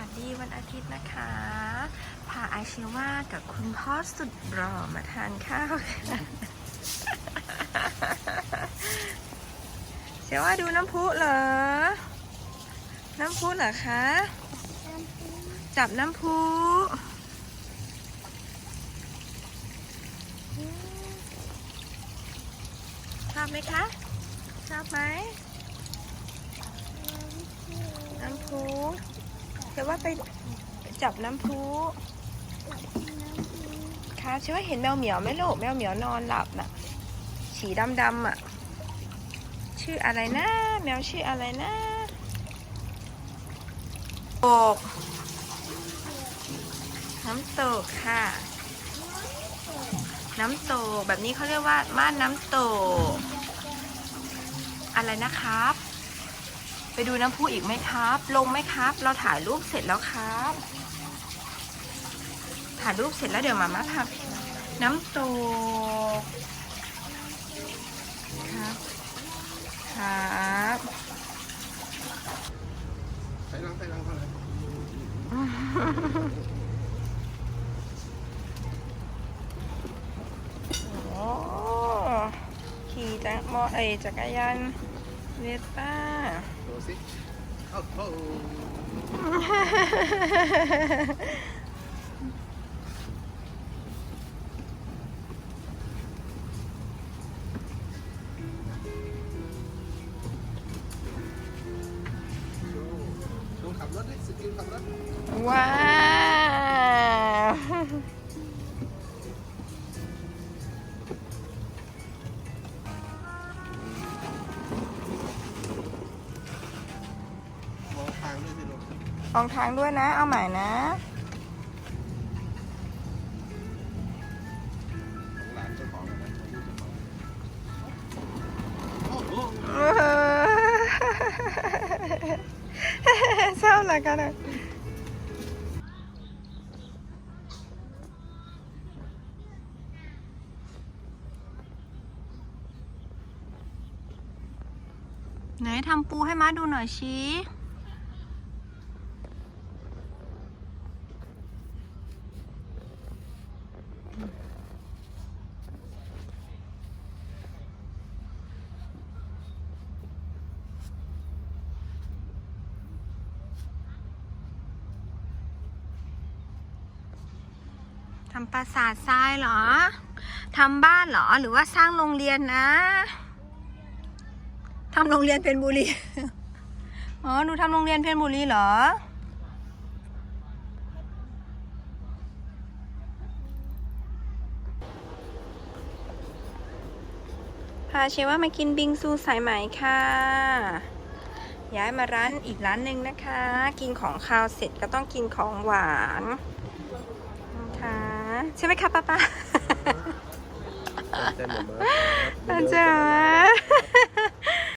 วัสดีวันอาทิตย์นะคะ พาไอเชว่ากับคุณพ่อสุดหล่อมาทานข้าวค่ะเชว่าดูน้ำพุเหรอ น้ำพุเหรอคะ จับน้ำพุชอบไหมคะชอบไหมน้ำพุ เชื่ว่าไปจับน้ำพุค่ะเชื่อว่าเห็นแมวเหมียวไหมลูกแมวเหมียวนอนหลับน่ะสีดำๆอะ ชื่ออะไรนะ แมวชื่ออะไรนะตกน้ำตกค่ะ น้ำตกแบบนี้เขาเรียกว่าม่านน้ำตก อะไรนะครับ ดูน้ำพุอีกไหมครับ ลงไหมครับ เราถ่ายรูปเสร็จแล้วครับ ถ่ายรูปเสร็จแล้วเดี๋ยวมาม่าพาน้ำตกครับครับไปล้างไปล้างเขาเลยโอ้ขี่จักรมอเอจักรยาน เวสป้าดูสิโอ้โหดูขับรถดิสกิลขับรถว้า กอองทางด้วยนะ เอาใหม่นะเจ้าของนะลูกเจ้าของโอ้โหเศร้าเหลือเกันอะไหนทำปูให้ม้าดูหน่อยชี้ ทำปราสาททรายเหรอ ทำบ้านเหรอ หรือว่าสร้างโรงเรียนนะ ทำโรงเรียนเพนบุรี อ๋อ หนูทำโรงเรียนเพนบุรีเหรอ พาเชว่ามากินบิงซูสายไหมค่ะ ย้ายมาร้านอีกร้านหนึ่งนะคะ กินของคาวเสร็จก็ต้องกินของหวานค่ะใช่ไหมคะป้าป้าเต้นหมดเลยอาจารย์